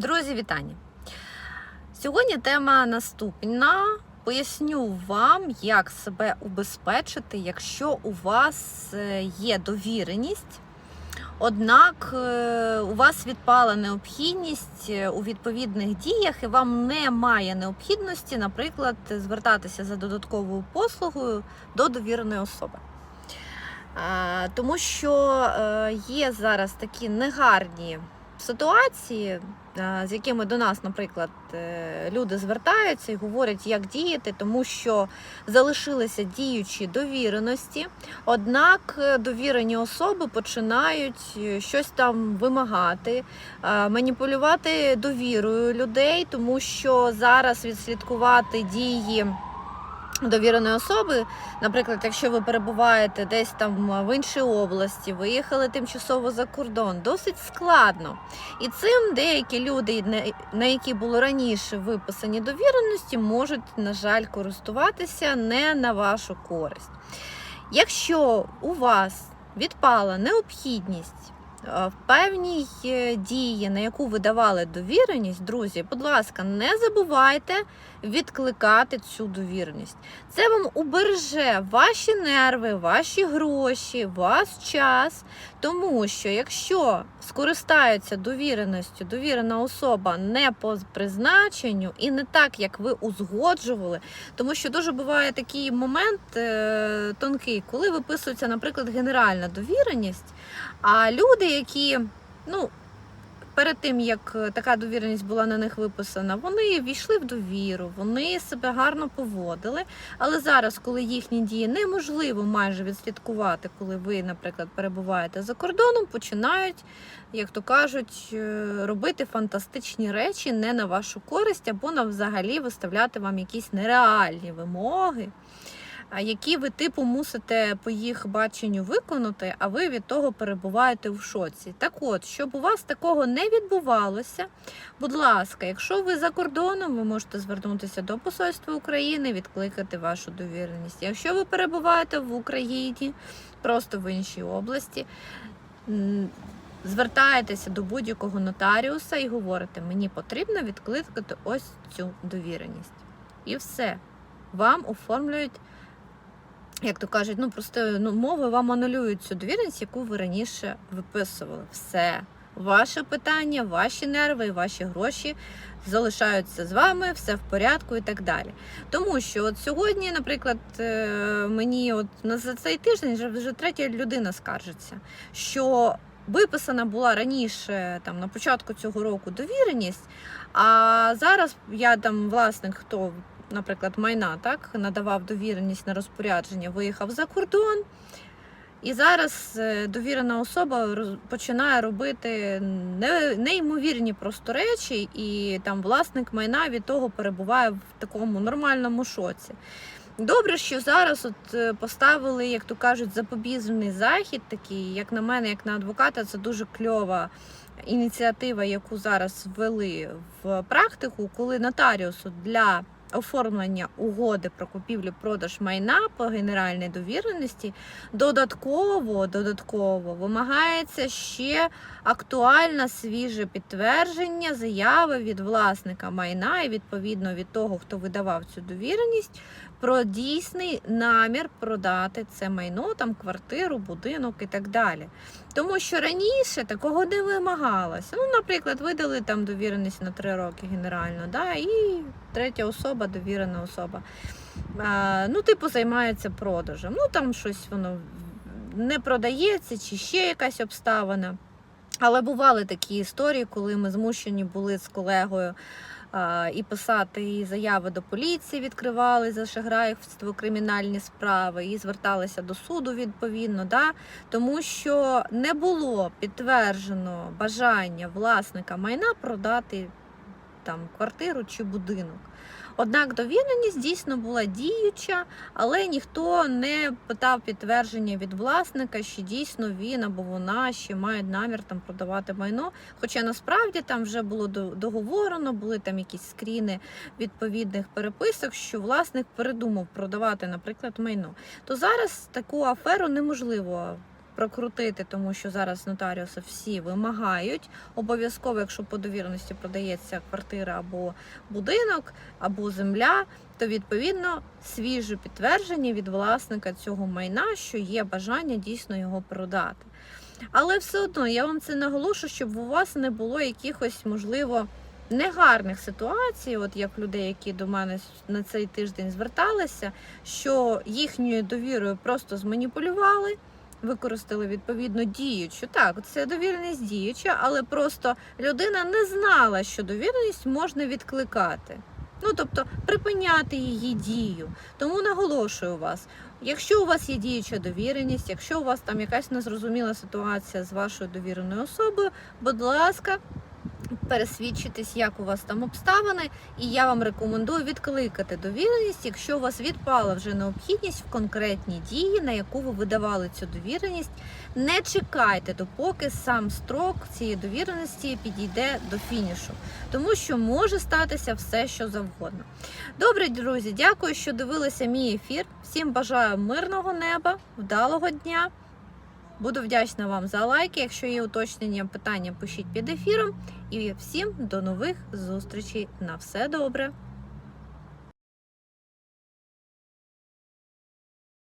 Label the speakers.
Speaker 1: Друзі, вітання! Сьогодні тема наступна. Поясню вам, як себе убезпечити, якщо у вас е, є довіреність, однак е, у вас відпала необхідність е, у відповідних діях, і вам немає необхідності, наприклад, звертатися за додатковою послугою до довіреної особи. Тому що є зараз такі негарні ситуації, е, з якими до нас, наприклад, е, люди звертаються і говорять, як діяти, тому що залишилися діючі довіреності, однак е, довірені особи починають щось там вимагати, маніпулювати довірою людей, тому що зараз відслідкувати дії. Довіреної особи, наприклад, якщо ви перебуваєте десь там в іншій області, виїхали тимчасово за кордон, досить складно. І цим деякі люди, на- які було раніше виписані довіреності, можуть, на жаль, користуватися не на вашу користь. Якщо у вас відпала необхідність е, в певній е, дії, на яку ви давали довіреність, друзі, будь ласка, не забувайте відкликати цю довіреність. Це вам убереже ваші нерви, ваші гроші, ваш час. Тому що якщо скористаються довіреністю, довірена особа не по призначенню і не так, як ви узгоджували, тому що дуже буває такий момент е, тонкий, коли виписується, наприклад, генеральна довіреність, а люди, які, ну, перед тим як е, така довіреність була на них виписана, вони війшли в довіру, вони себе гарно поводили. Але зараз, коли їхні дії неможливо майже відслідкувати, коли ви, наприклад, перебуваєте за кордоном, починають, як то кажуть, е, робити фантастичні речі не на вашу користь, або на взагалі виставляти вам якісь нереальні вимоги. Які ви типу мусите по їх баченню виконати, а ви від того перебуваєте в шоці. Так от, щоб у вас такого не відбувалося, будь ласка, якщо ви за кордоном, ви можете звернутися до Посольства України, відкликати вашу довіреність. Якщо ви перебуваєте в Україні, просто в іншій області, звертаєтеся до будь-якого нотаріуса і говорите, мені потрібно відкликати ось цю довіреність. І все. Вам оформлюють, як то кажуть, ну просто ну, мови вам анулюють цю довіреність, яку ви раніше виписували. Все. Ваше питання, ваші нерви ваші гроші залишаються з вами, все в порядку і так далі. Тому що от сьогодні, наприклад, е, мені от за цей тиждень вже третя людина скаржиться, що виписана була раніше, там на початку цього року довіреність, а зараз я там власник, хто, наприклад, майна так надавав довіреність на розпорядження, виїхав за кордон. І зараз е, довірена особа починає робити неймовірні просто речі, і там власник майна від того перебуває в такому нормальному шоці. Добре, що зараз от е, поставили, як то кажуть, запобіжний захід, такий, як на мене, як на адвоката, це дуже кльова ініціатива, яку зараз ввели в практику, коли нотаріусу для оформлення угоди про купівлю-продаж майна по генеральній довіреності додатково, додатково вимагається ще актуальне свіже підтвердження заяви від власника майна і відповідно від того, хто видавав цю довіреність, про дійсний намір продати це майно, там квартиру, будинок і так далі. Тому що раніше такого не вимагалося. Ну, наприклад, видали там довіреність на три роки генерально, да, і третя особа, довірена особа. Ну, типу, займається продажем. Ну, там щось воно не продається, чи ще якась обставина. Але бували такі історії, коли ми змушені були з колегою і писати і заяви до поліції, відкривали за шахрайство кримінальні справи, і зверталися до суду відповідно, да? тому що не було підтверджено бажання власника майна продати там квартиру чи будинок. Однак довіреність дійсно була діюча, але ніхто не питав підтвердження від власника, що дійсно він або вона ще мають намір там продавати майно. Хоча насправді там вже було договорено, були там якісь скріни відповідних переписок, що власник передумав продавати, наприклад, майно. То зараз таку аферу неможливо прокрутити, тому що зараз нотаріуси всі вимагають. Обов'язково, якщо по довіреності продається квартира або будинок, або земля, то відповідно свіже підтвердження від власника цього майна, що є бажання дійсно його продати. Але все одно я вам це наголошую, щоб у вас не було якихось, можливо, негарних ситуацій, от як людей, які до мене на цей тиждень зверталися, що їхньою довірою просто зманіпулювали. Використали відповідно діючу. Так, це довіреність діюча, але просто людина не знала, що довіреність можна відкликати. Ну тобто припиняти її дію. Тому наголошую вас, якщо у вас є діюча довіреність, якщо у вас там якась незрозуміла ситуація з вашою довіреною особою, будь ласка, пересвідчитись, як у вас там обставини, і я вам рекомендую відкликати довіреність, якщо у вас відпала вже необхідність в конкретній дії, на яку ви видавали цю довіреність. Не чекайте, допоки сам строк цієї довіреності підійде до фінішу, тому що може статися все, що завгодно. Добре, друзі, дякую, що дивилися мій ефір. Всім бажаю мирного неба, вдалого дня. Буду вдячна вам за лайки. Якщо є уточнення, питання, пишіть під ефіром. І всім до нових зустрічей. На все добре!